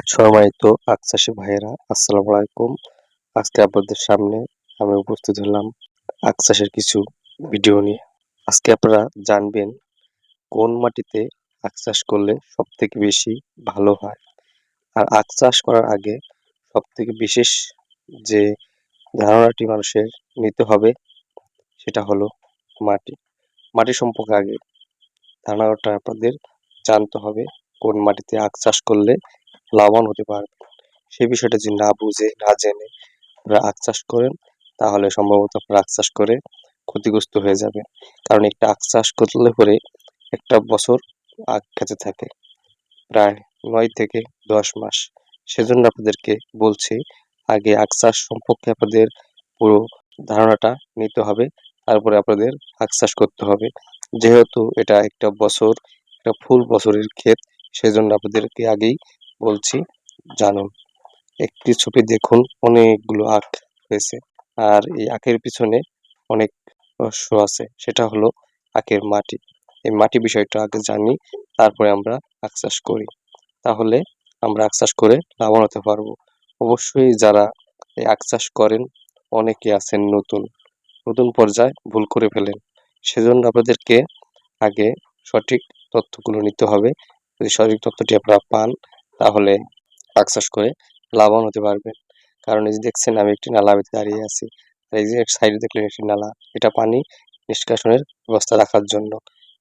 সম্মানিত চাষি ভাইয়েরা, আসসালামু আলাইকুম। আজকে আপনাদের সামনে আমি উপস্থিত হলাম চাষের কিছু ভিডিও নিয়ে। আজকে আপনারা জানবেন কোন মাটিতে চাষ করলে সব থেকে বেশি ভালো হয়। আর চাষ করার আগে সব থেকে বিশেষ যে ধারণাটি মানুষের নিতে হবে, সেটা হলো মাটি। মাটি সম্পর্কে আগে ধারণাটা আপনাদের জানতে হবে, কোন মাটিতে আখ চাষ করলে লাভবান হতে পারবে সেই বিষয়টা যদি না বুঝে, না জেনে আপনারা আখ চাষ করেন, তাহলে সম্ভবত আপনারা আখ চাষ করে ক্ষতিগ্রস্ত হয়ে যাবে। কারণ একটা আখ চাষ করলে পরে একটা বছর আখ খেতে থাকে। প্রায় নয় থেকে দশ মাস। সেজন্য আপনাদেরকে বলছি, আগে আখ চাষ সম্পর্কে আপনাদের পুরো ধারণাটা নিতে হবে। তারপরে আপনাদের আখ চাষ করতে হবে। যেহেতু এটা একটা বছর, একটা ফুল বছরের ক্ষেত, সেজন্য আপনাদেরকে আগেই বলছি, জানুন। একটি ছবি দেখুন, অনেকগুলো আখ হয়েছে। আর এই আখের পিছনে অনেক রহস্য আছে। সেটা হলো আখের মাটি। এই মাটি বিষয়টা আগে জানি, তারপরে আমরা আখ চাষ করি। তাহলে আমরা আখ চাষ করে লাভবান হতে পারব। অবশ্যই যারা এই আখ চাষ করেন, অনেকে আছেন নতুন। নতুন পর্যায়ে ভুল করে ফেলেন। সেজন্য আপনাদেরকে আগে সঠিক তথ্যগুলো নিতে হবে। যদি সঠিক তথ্যটি আপনারা পান তাহলে আখ চাষ করে লাভবান হতে পারবেন কারণ এই যে দেখছেন, আমি একটি নালা ভিতরে দাঁড়িয়ে আছি। আর এই যে সাইডে দেখলেন একটি নালা, এটা পানি নিষ্কাশনের ব্যবস্থা রাখার জন্য।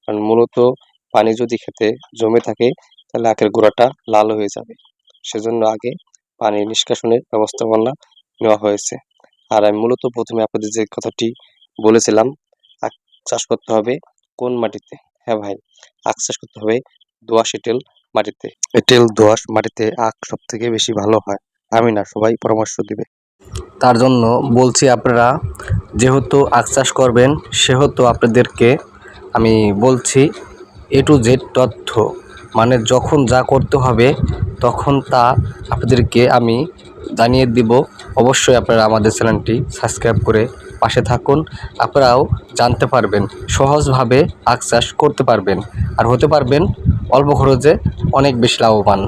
কারণ মূলত পানি যদি খেতে জমে থাকে, তাহলে আখের গোড়াটা লাল হয়ে যাবে। সেজন্য আগে পানি নিষ্কাশনের ব্যবস্থাপনা নেওয়া হয়েছে। আর আমি মূলত প্রথমে আপনাদের যে কথাটি বলেছিলাম, আখ, চাষ করতে হবে কোন মাটিতে? হ্যাঁ ভাই, আখ চাষ করতে হবে দোআঁশ এঁটেল মাটিতে। এঁটেল দোয়াশ মাটিতে আখ সব থেকে বেশি ভালো হয়। আমি না, সবাই পরামর্শ দিবে। তার জন্য বলছি আপনারা, যেহেতু আখ চাষ করবেন, সেহেতু আপনাদেরকে আমি বলছি এ টু জেড তথ্য মানে যখন যা করতে হবে, তখন তা আপনাদেরকে আমি জানিয়ে দিব। অবশ্যই আপনারা আমাদের চ্যানেলটি সাবস্ক্রাইব করে পাশে থাকুন। আপনারাও জানতে পারবেন, সহজভাবে আখ চাষ করতে পারবেন। আর হতে পারবেন অল্প খরচে অনেক বেশি লাভবান।